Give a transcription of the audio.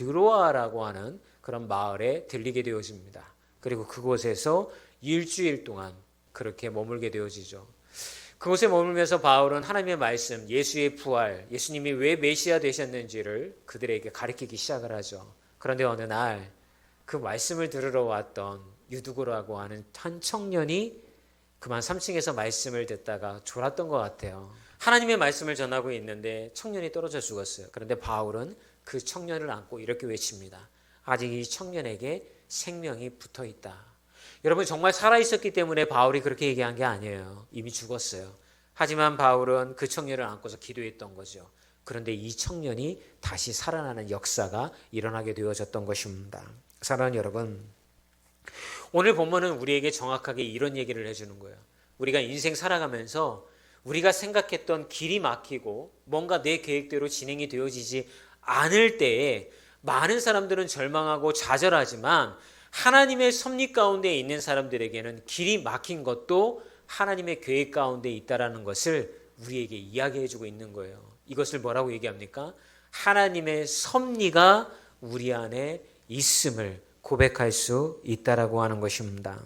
드로아라고 하는 그런 마을에 들리게 되어집니다. 그리고 그곳에서 일주일 동안 그렇게 머물게 되어지죠. 그곳에 머물면서 바울은 하나님의 말씀, 예수의 부활, 예수님이 왜 메시아 되셨는지를 그들에게 가르치기 시작을 하죠. 그런데 어느 날 그 말씀을 들으러 왔던 유두고라고 하는 한 청년이 그만 3층에서 말씀을 듣다가 졸았던 것 같아요. 하나님의 말씀을 전하고 있는데 청년이 떨어져 죽었어요. 그런데 바울은 그 청년을 안고 이렇게 외칩니다. 아직 이 청년에게 생명이 붙어 있다. 여러분 정말 살아 있었기 때문에 바울이 그렇게 얘기한 게 아니에요. 이미 죽었어요. 하지만 바울은 그 청년을 안고서 기도했던 거죠. 그런데 이 청년이 다시 살아나는 역사가 일어나게 되어졌던 것입니다. 사랑하는 여러분, 오늘 본문은 우리에게 정확하게 이런 얘기를 해주는 거예요. 우리가 인생 살아가면서 우리가 생각했던 길이 막히고 뭔가 내 계획대로 진행이 되어지지 않을 때에 많은 사람들은 절망하고 좌절하지만 하나님의 섭리 가운데 있는 사람들에게는 길이 막힌 것도 하나님의 계획 가운데 있다라는 것을 우리에게 이야기해 주고 있는 거예요. 이것을 뭐라고 얘기합니까? 하나님의 섭리가 우리 안에 있음을 고백할 수 있다라고 하는 것입니다.